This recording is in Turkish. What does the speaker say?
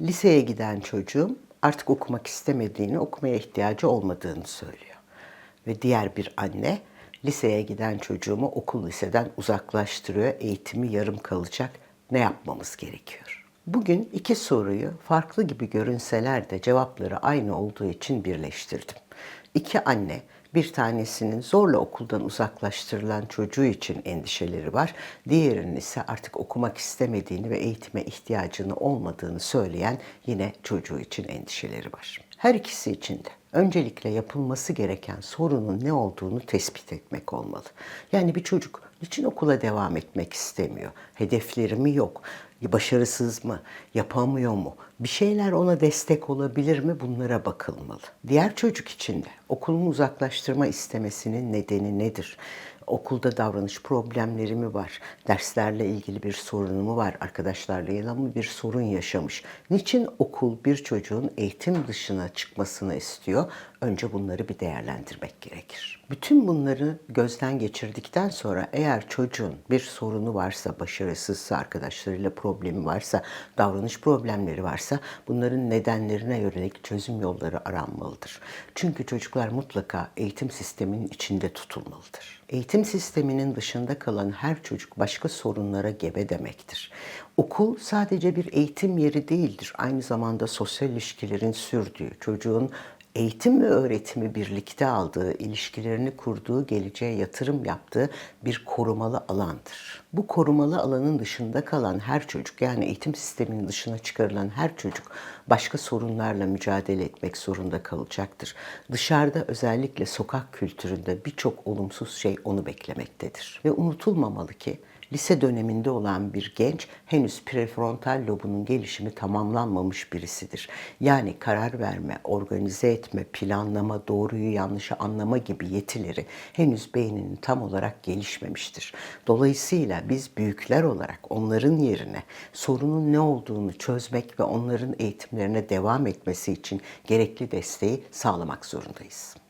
Liseye giden çocuğum artık okumak istemediğini, okumaya ihtiyacı olmadığını söylüyor. Ve diğer bir anne liseye giden çocuğumu okul liseden uzaklaştırıyor, eğitimi yarım kalacak. Ne yapmamız gerekiyor? Bugün iki soruyu farklı gibi görünseler de cevapları aynı olduğu için birleştirdim. İki anne bir tanesinin zorla okuldan uzaklaştırılan çocuğu için endişeleri var. Diğerinin ise artık okumak istemediğini ve eğitime ihtiyacını olmadığını söyleyen yine çocuğu için endişeleri var. Her ikisi için de öncelikle yapılması gereken sorunun ne olduğunu tespit etmek olmalı. Yani bir çocuk niçin okula devam etmek istemiyor? Hedefleri mi yok? Başarısız mı? Yapamıyor mu? Bir şeyler ona destek olabilir mi? Bunlara bakılmalı. Diğer çocuk için de okulunu uzaklaştırma istemesinin nedeni nedir? Okulda davranış problemleri mi var? Derslerle ilgili bir sorunu mu var? Arkadaşlarla mı bir sorun yaşamış? Niçin okul bir çocuğun eğitim dışına çıkmasını istiyor? Önce bunları bir değerlendirmek gerekir. Bütün bunları gözden geçirdikten sonra eğer çocuğun bir sorunu varsa, başarısızsa, arkadaşlarıyla problemi varsa, davranış problemleri varsa bunların nedenlerine yönelik çözüm yolları aranmalıdır. Çünkü çocuklar mutlaka eğitim sisteminin içinde tutulmalıdır. Eğitim sisteminin dışında kalan her çocuk başka sorunlara gebe demektir. Okul sadece bir eğitim yeri değildir. Aynı zamanda sosyal ilişkilerin sürdüğü, çocuğun eğitim ve öğretimi birlikte aldığı, ilişkilerini kurduğu, geleceğe yatırım yaptığı bir korumalı alandır. Bu korumalı alanın dışında kalan her çocuk yani eğitim sisteminin dışına çıkarılan her çocuk başka sorunlarla mücadele etmek zorunda kalacaktır. Dışarıda özellikle sokak kültüründe birçok olumsuz şey onu beklemektedir. Ve unutulmamalı ki lise döneminde olan bir genç henüz prefrontal lobunun gelişimi tamamlanmamış birisidir. Yani karar verme, organize etme, planlama, doğruyu yanlışı anlama gibi yetileri henüz beyninin tam olarak gelişmemiştir. Dolayısıyla biz büyükler olarak onların yerine sorunun ne olduğunu çözmek ve onların eğitimlerine devam etmesi için gerekli desteği sağlamak zorundayız.